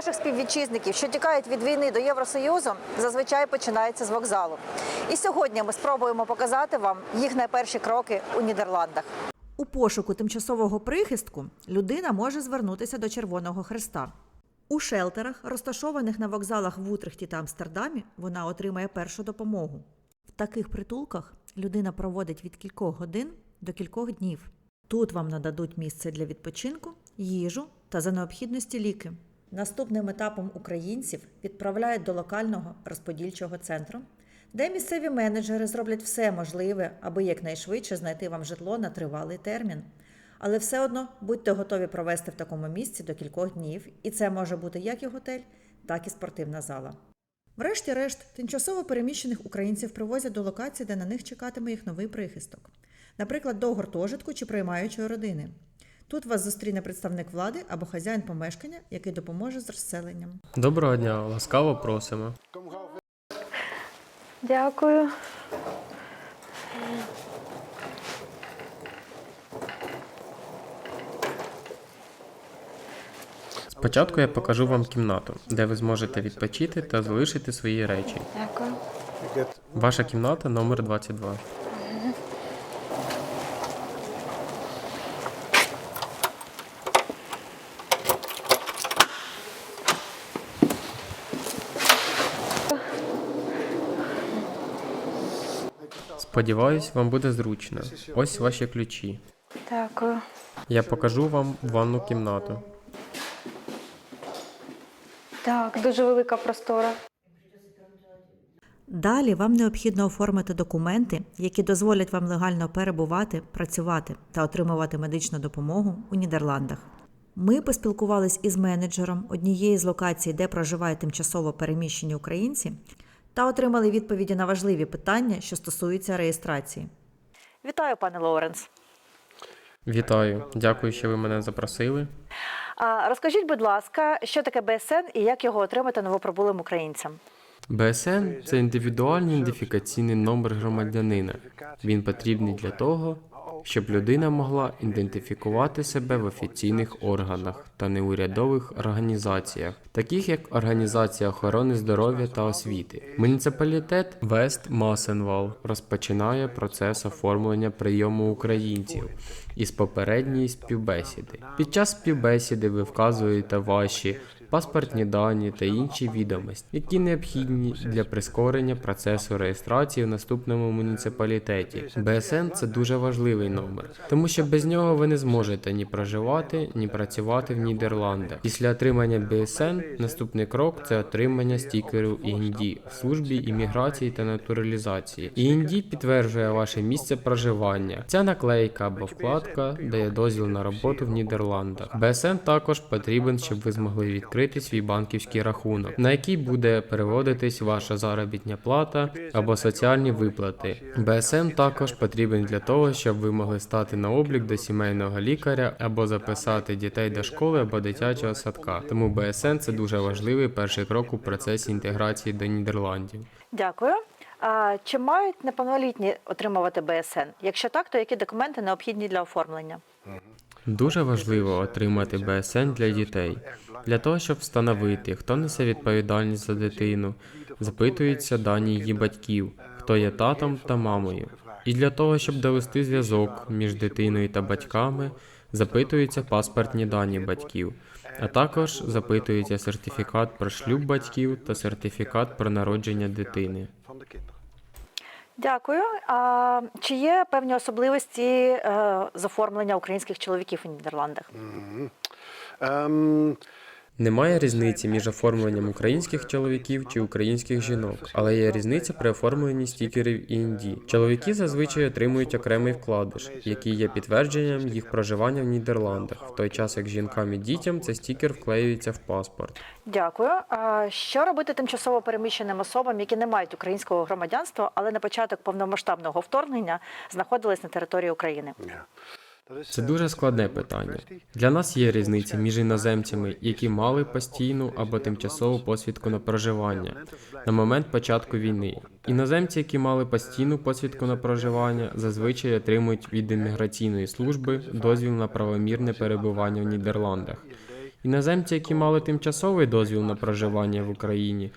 наших співвітчизників, що тікають від війни до Євросоюзу, зазвичай починається з вокзалу. І сьогодні ми спробуємо показати вам їх найперші кроки у Нідерландах. У пошуку тимчасового прихистку людина може звернутися до Червоного Хреста. У шелтерах, розташованих на вокзалах в Утрехті та Амстердамі, вона отримає першу допомогу. В таких притулках людина проводить від кількох годин до кількох днів. Тут вам нададуть місце для відпочинку, їжу та за необхідності ліки. Наступним етапом українців відправляють до локального розподільчого центру, де місцеві менеджери зроблять все можливе, аби якнайшвидше знайти вам житло на тривалий термін. Але все одно будьте готові провести в такому місці до кількох днів, і це може бути як і готель, так і спортивна зала. Врешті-решт, тимчасово переміщених українців привозять до локацій, де на них чекатиме їх новий прихисток, наприклад, до гуртожитку чи приймаючої родини. Тут вас зустріне представник влади або хазяїн помешкання, який допоможе з розселенням. Доброго дня, ласкаво просимо. Дякую. Спочатку я покажу вам кімнату, де ви зможете відпочити та залишити свої речі. Дякую. Ваша кімната номер 22. Сподіваюсь, вам буде зручно. Ось ваші ключі. Дякую. Я покажу вам ванну кімнату. Так, дуже велика простора. Далі вам необхідно оформити документи, які дозволять вам легально перебувати, працювати та отримувати медичну допомогу у Нідерландах. Ми поспілкувались із менеджером однієї з локацій, де проживають тимчасово переміщені українці, та отримали відповіді на важливі питання, що стосуються реєстрації. Вітаю, пане Лоуренс. Вітаю, дякую, що ви мене запросили. А розкажіть, будь ласка, що таке БСН і як його отримати новоприбулим українцям? БСН це індивідуальний ідентифікаційний номер громадянина. Він потрібний для того, щоб людина могла ідентифікувати себе в офіційних органах та неурядових організаціях, таких як Організація охорони здоров'я та освіти. Муніципалітет Вест Масенвал розпочинає процес оформлення прийому українців із попередньої співбесіди. Під час співбесіди ви вказуєте ваші паспортні дані та інші відомості, які необхідні для прискорення процесу реєстрації в наступному муніципалітеті. БСН це дуже важливий номер, тому що без нього ви не зможете ні проживати, ні працювати в Нідерландах. Після отримання БСН наступний крок це отримання стікеру ІНД в службі імміграції та натуралізації. ІНД підтверджує ваше місце проживання. Ця наклейка або вкладка дає дозвіл на роботу в Нідерландах. БСН також потрібен, щоб ви змогли відкрити свій банківський рахунок, на який буде переводитись ваша заробітня плата або соціальні виплати. БСН також потрібен для того, щоб ви могли стати на облік до сімейного лікаря або записати дітей до школи або дитячого садка. Тому БСН це дуже важливий перший крок у процесі інтеграції до Нідерландів. Дякую. А чи мають неповнолітні отримувати БСН? Якщо так, то які документи необхідні для оформлення? Дуже важливо отримати БСН для дітей. Для того, щоб встановити, хто несе відповідальність за дитину, запитуються дані її батьків, хто є татом та мамою. І для того, щоб довести зв'язок між дитиною та батьками, запитуються паспортні дані батьків, а також запитується сертифікат про шлюб батьків та сертифікат про народження дитини. Дякую. А чи є певні особливості е, з оформлення українських чоловіків у Нідерландах? Um, Немає різниці між оформленням українських чоловіків чи українських жінок, але є різниця при оформленні стікерів ІНД. Чоловіки зазвичай отримують окремий вкладиш, який є підтвердженням їх проживання в Нідерландах, в той час як жінкам і дітям цей стікер вклеюється в паспорт. Дякую. А що робити тимчасово переміщеним особам, які не мають українського громадянства, але на початок повномасштабного вторгнення знаходились на території України? Це дуже складне питання. Для нас є різниця між іноземцями, які мали постійну або тимчасову посвідку на проживання на момент початку війни. Іноземці, які мали постійну посвідку на проживання, зазвичай отримують від імміграційної служби дозвіл на правомірне перебування в Нідерландах. Іноземці, які мали тимчасовий дозвіл на проживання в Україні,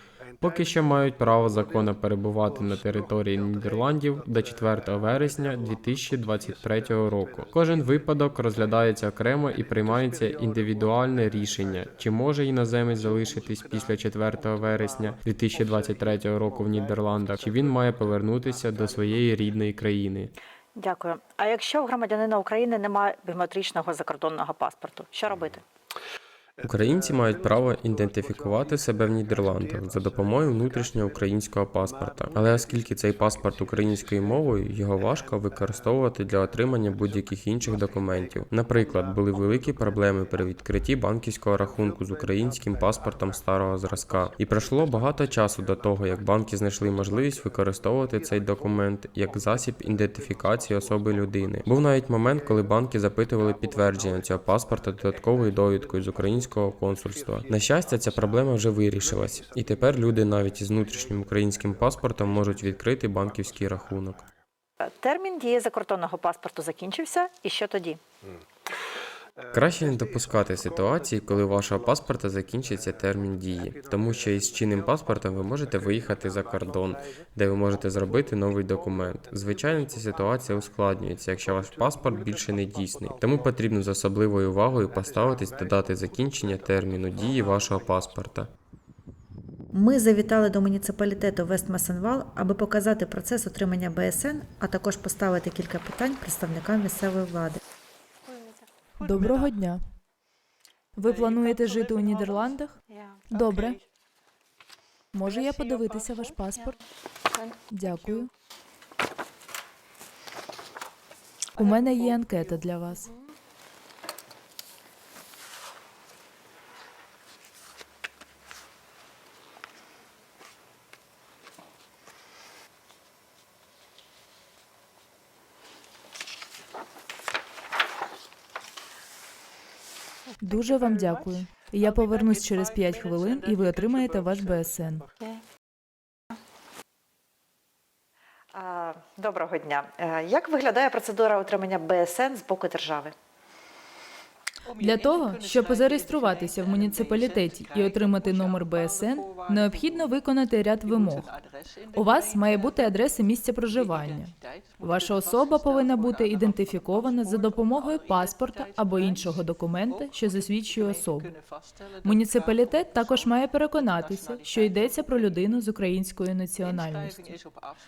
поки що мають право законно перебувати на території Нідерландів до 4 вересня 2023 року. Кожен випадок розглядається окремо і приймається індивідуальне рішення, чи може іноземець залишитись після 4 вересня 2023 року в Нідерландах, чи він має повернутися до своєї рідної країни. Дякую. А якщо в громадянина України немає біометричного закордонного паспорту, що робити? Українці мають право ідентифікувати себе в Нідерландах за допомогою внутрішнього українського паспорта. Але оскільки цей паспорт українською мовою, його важко використовувати для отримання будь-яких інших документів. Наприклад, були великі проблеми при відкритті банківського рахунку з українським паспортом старого зразка, і пройшло багато часу до того, як банки знайшли можливість використовувати цей документ як засіб ідентифікації особи людини. Був навіть момент, коли банки запитували підтвердження цього паспорта додатковою довідкою з українського консульства. На щастя, ця проблема вже вирішилась, і тепер люди навіть із внутрішнім українським паспортом можуть відкрити банківський рахунок. Термін дії закордонного паспорту закінчився, і що тоді? Краще не допускати ситуації, коли у вашого паспорта закінчиться термін дії, тому що із чинним паспортом ви можете виїхати за кордон, де ви можете зробити новий документ. Звичайно, ця ситуація ускладнюється, якщо ваш паспорт більше не дійсний. Тому потрібно з особливою увагою поставитись до дати закінчення терміну дії вашого паспорта. Ми завітали до муніципалітету Вестмасенвал, аби показати процес отримання БСН, а також поставити кілька питань представникам місцевої влади. Доброго дня. Ви плануєте жити у Нідерландах? Добре. Можу я подивитися ваш паспорт? Дякую. У мене є анкета для вас. Дуже вам дякую. Я повернусь через 5 хвилин, і ви отримаєте ваш БСН. Доброго дня. Е, Як виглядає процедура отримання БСН з боку держави? Для того, щоб зареєструватися в муніципалітеті і отримати номер БСН, необхідно виконати ряд вимог. У вас має бути адреса місця проживання. Ваша особа повинна бути ідентифікована за допомогою паспорта або іншого документа, що засвідчує особу. Муніципалітет також має переконатися, що йдеться про людину з українською національністю.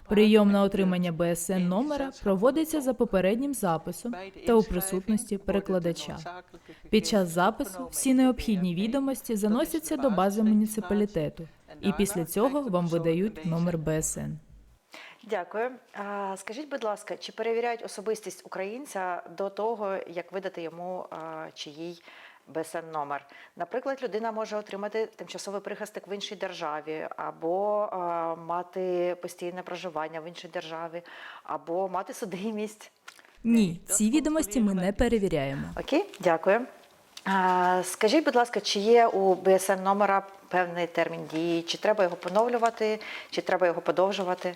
Прийом на отримання БСН номера проводиться за попереднім записом та у присутності перекладача. Під час запису всі необхідні відомості заносяться до бази муніципалітету, і після цього вам видають номер БСН. Дякую. Скажіть, будь ласка, чи перевіряють особистість українця до того, як видати йому а, чиїй БСН номер? Наприклад, людина може отримати тимчасовий прихисток в іншій державі, або мати постійне проживання в іншій державі, або мати судимість. Ні, ці відомості ми не перевіряємо. Окей, дякую. А, Скажіть, будь ласка, чи є у БСН номера певний термін дії? Чи треба його поновлювати, чи треба його подовжувати?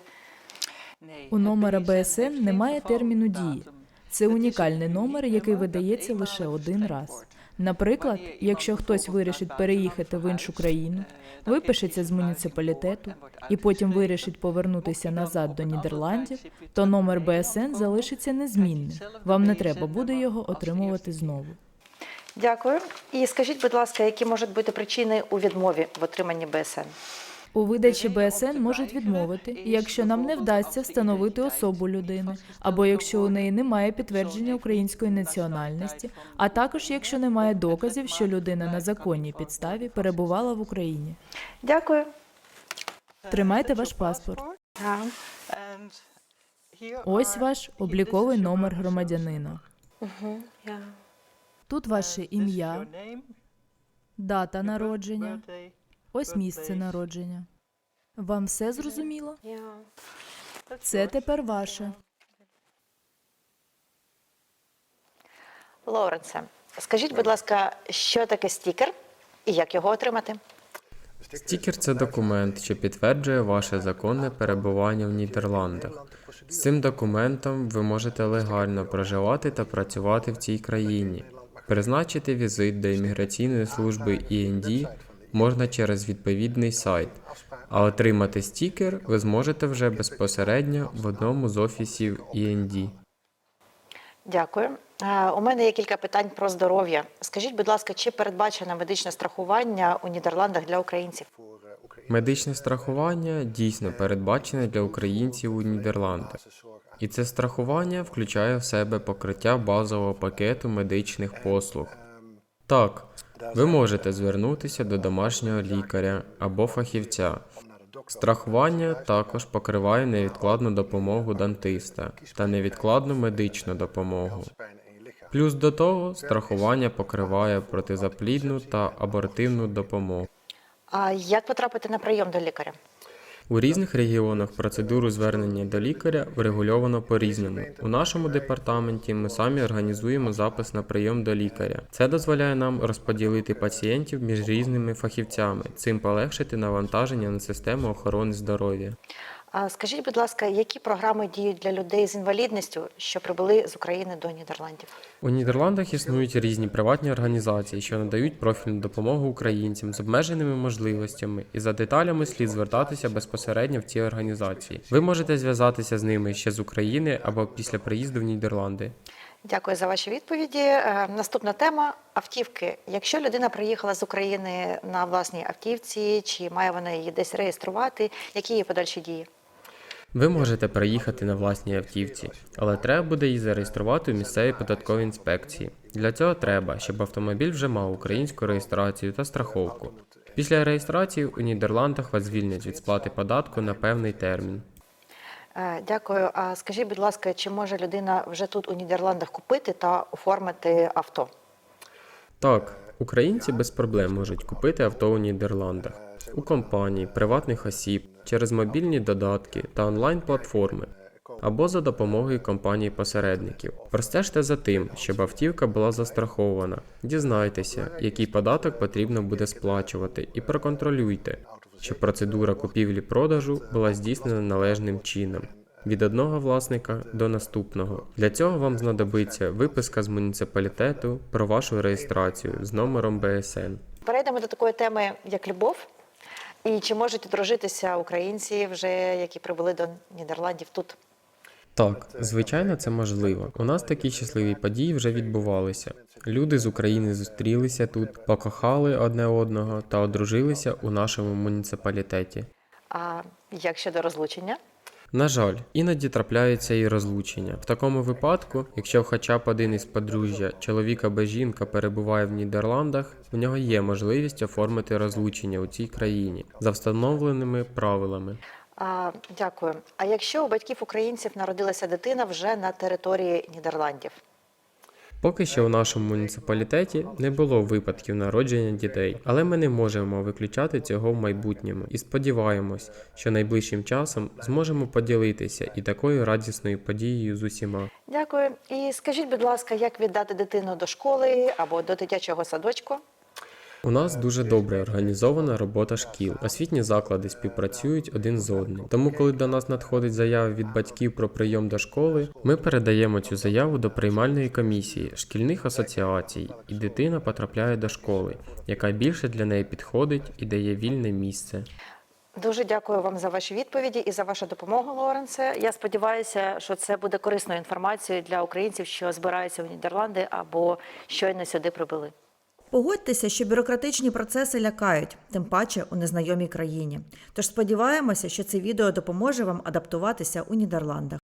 У номера БСН немає терміну дії. Це унікальний номер, який видається лише один раз. Наприклад, якщо хтось вирішить переїхати в іншу країну, випишеться з муніципалітету і потім вирішить повернутися назад до Нідерландів, то номер БСН залишиться незмінним. Вам не треба буде його отримувати знову. Дякую. І скажіть, будь ласка, які можуть бути причини у відмові в отриманні БСН? У видачі БСН можуть відмовити, якщо нам не вдасться встановити особу людини, або якщо у неї немає підтвердження української національності, а також якщо немає доказів, що людина на законній підставі перебувала в Україні. Дякую. Тримайте ваш паспорт. Ось ваш обліковий номер громадянина. Тут ваше ім'я, дата народження, ось місце народження. Вам все зрозуміло? Це тепер ваше. Лоуренсе, скажіть, будь ласка, що таке стікер і як його отримати? Стікер це документ, що підтверджує ваше законне перебування в Нідерландах. З цим документом ви можете легально проживати та працювати в цій країні. Призначити візит до імміграційної служби ІНД можна через відповідний сайт, а отримати стікер ви зможете вже безпосередньо в одному з офісів ІНД. Дякую. Е, У мене є кілька питань про здоров'я. Скажіть, будь ласка, чи передбачено медичне страхування у Нідерландах для українців? Медичне страхування дійсно передбачене для українців у Нідерландах. І це страхування включає в себе покриття базового пакету медичних послуг. Так, ви можете звернутися до домашнього лікаря або фахівця. Страхування також покриває невідкладну допомогу дантиста та невідкладну медичну допомогу. Плюс до того, страхування покриває протизаплідну та абортивну допомогу. А як потрапити на прийом до лікаря? У різних регіонах процедуру звернення до лікаря врегульовано по-різному. У нашому департаменті ми самі організуємо запис на прийом до лікаря. Це дозволяє нам розподілити пацієнтів між різними фахівцями, цим полегшити навантаження на систему охорони здоров'я. Скажіть, будь ласка, які програми діють для людей з інвалідністю, що прибули з України до Нідерландів? У Нідерландах існують різні приватні організації, що надають профільну допомогу українцям з обмеженими можливостями, і за деталями слід звертатися безпосередньо в ці організації. Ви можете зв'язатися з ними ще з України або після приїзду в Нідерланди. Дякую за ваші відповіді. Е, Наступна тема автівки. Якщо людина приїхала з України на власній автівці, чи має вона її десь реєструвати, які є подальші дії? Ви можете приїхати на власній автівці, але треба буде її зареєструвати у місцевій податковій інспекції. Для цього треба, щоб автомобіль вже мав українську реєстрацію та страховку. Після реєстрації у Нідерландах вас звільнять від сплати податку на певний термін. Е, Дякую. А скажіть, будь ласка, чи може людина вже тут у Нідерландах купити та оформити авто? Так, українці без проблем можуть купити авто у Нідерландах у компаній, приватних осіб, через мобільні додатки та онлайн-платформи або за допомогою компаній-посередників. Простежте за тим, щоб автівка була застрахована. Дізнайтеся, який податок потрібно буде сплачувати, і проконтролюйте, щоб процедура купівлі-продажу була здійснена належним чином. Від одного власника до наступного. Для цього вам знадобиться виписка з муніципалітету про вашу реєстрацію з номером БСН. Перейдемо до такої теми, як любов. І чи можуть одружитися українці, вже які прибули до Нідерландів тут? Так, звичайно, це можливо. У нас такі щасливі події вже відбувалися. Люди з України зустрілися тут, покохали одне одного та одружилися у нашому муніципалітеті. А як щодо розлучення? На жаль, іноді трапляються і розлучення. В такому випадку, якщо хоча б один із подружжя, чоловік або жінка перебуває в Нідерландах, в нього є можливість оформити розлучення у цій країні за встановленими правилами. А, дякую. А якщо у батьків українців народилася дитина вже на території Нідерландів? Поки що у нашому муніципалітеті не було випадків народження дітей, але ми не можемо виключати цього в майбутньому і сподіваємось, що найближчим часом зможемо поділитися і такою радісною подією з усіма. Дякую. І скажіть, будь ласка, як віддати дитину до школи або до дитячого садочку? У нас дуже добре організована робота шкіл. Освітні заклади співпрацюють один з одним. Тому, коли до нас надходить заява від батьків про прийом до школи, ми передаємо цю заяву до приймальної комісії шкільних асоціацій, і дитина потрапляє до школи, яка більше для неї підходить і дає вільне місце. Дуже дякую вам за ваші відповіді і за вашу допомогу, Лоренце. Я сподіваюся, що це буде корисною інформацією для українців, що збираються в Нідерланди або щойно сюди прибули. Погодьтеся, що бюрократичні процеси лякають, тим паче у незнайомій країні. Тож сподіваємося, що це відео допоможе вам адаптуватися у Нідерландах.